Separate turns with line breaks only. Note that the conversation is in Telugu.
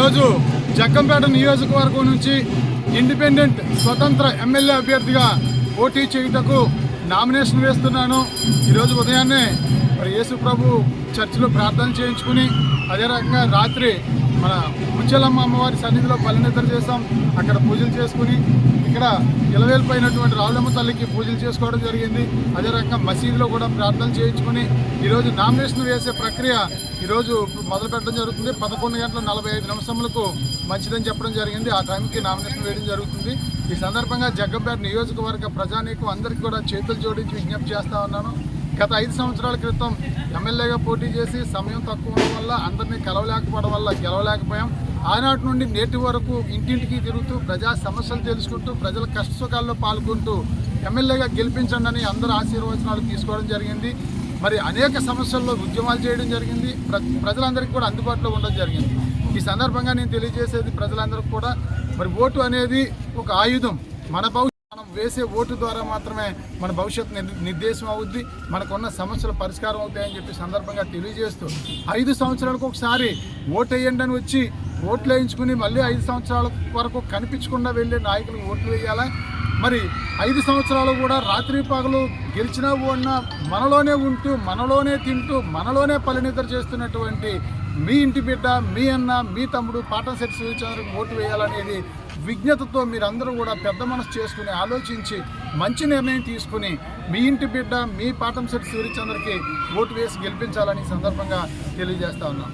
ఈరోజు జగ్గంపేట నియోజకవర్గం నుంచి ఇండిపెండెంట్ స్వతంత్ర ఎమ్మెల్యే అభ్యర్థిగా పోటీ చేయుటకు నామినేషన్ వేస్తున్నాను. ఈరోజు ఉదయాన్నే మరి యేసు ప్రభు చర్చిలో ప్రార్థన చేయించుకుని అదే రకంగా రాత్రి మన ముంచెలమ్మ అమ్మవారి సన్నిధిలో పల్లెనిద్ర చేస్తాం అక్కడ పూజలు చేసుకుని ఇక్కడ ఇలవేలిపోయినటువంటి రావులమ్మ తల్లికి పూజలు చేసుకోవడం జరిగింది. అదే రకంగా మసీదులో కూడా ప్రార్థన చేయించుకుని ఈరోజు నామినేషన్ వేసే ప్రక్రియ ఈరోజు మొదలు పెట్టడం జరుగుతుంది. పదకొండు గంటల నలభై ఐదు నిమిషములకు మంచిదని చెప్పడం జరిగింది. ఆ టైంకి నామినేషన్ వేయడం జరుగుతుంది. ఈ సందర్భంగా జగ్గంపేట నియోజకవర్గ ప్రజానీకం అందరికీ కూడా చేతులు జోడించి విజ్ఞప్తి చేస్తా ఉన్నాను. గత ఐదు సంవత్సరాల క్రితం ఎమ్మెల్యేగా పోటీ చేసి సమయం తక్కువ ఉండడం వల్ల అందరినీ కలవలేకపోవడం వల్ల గెలవలేకపోయాం. ఆనాటి నుండి నేటి వరకు ఇంటింటికి తిరుగుతూ ప్రజా సమస్యలు తెలుసుకుంటూ ప్రజల కష్టసుఖాల్లో పాల్గొంటూ ఎమ్మెల్యేగా గెలిపించండి అని అందరూ ఆశీర్వచనాలు తీసుకోవడం జరిగింది. మరి అనేక సమస్యల్లో ఉద్యమాలు చేయడం జరిగింది. ప్ర ప్రజలందరికీ కూడా అందుబాటులో ఉండడం జరిగింది. ఈ సందర్భంగా నేను తెలియజేసేది ప్రజలందరికీ కూడా మరి ఓటు అనేది ఒక ఆయుధం. మన భవిష్యత్తు వేసే ఓటు ద్వారా మాత్రమే మన భవిష్యత్తు నిర్దేశం అవుద్ది మనకున్న సమస్యలు పరిష్కారం అవుతాయని చెప్పి సందర్భంగా తెలియజేస్తూ ఐదు సంవత్సరాలకు ఒకసారి ఓటు వేయండి అని వచ్చి ఓట్లు వేయించుకుని మళ్ళీ ఐదు సంవత్సరాల వరకు కనిపించకుండా వెళ్ళే నాయకులకు ఓట్లు వేయాలా? మరి ఐదు సంవత్సరాలు కూడా రాత్రి పగలు గెలిచినా ఓడినా మనలోనే ఉంటూ మనలోనే తింటూ మనలోనే పలినిద్ర చేస్తున్నటువంటి మీ ఇంటి బిడ్డ మీ అన్న మీ తమ్ముడు పాటం సెట్ సూచించడానికి ఓటు వేయాలనేది విజ్ఞతతో మీరందరూ కూడా పెద్ద మనసు చేసుకుని ఆలోచించి మంచి నిర్ణయం తీసుకుని మీ ఇంటి బిడ్డ మీ పాఠం సెట్ సూర్యచంద్రకి ఓటు వేసి గెలిపించాలని సందర్భంగా తెలియజేస్తా ఉన్నాం.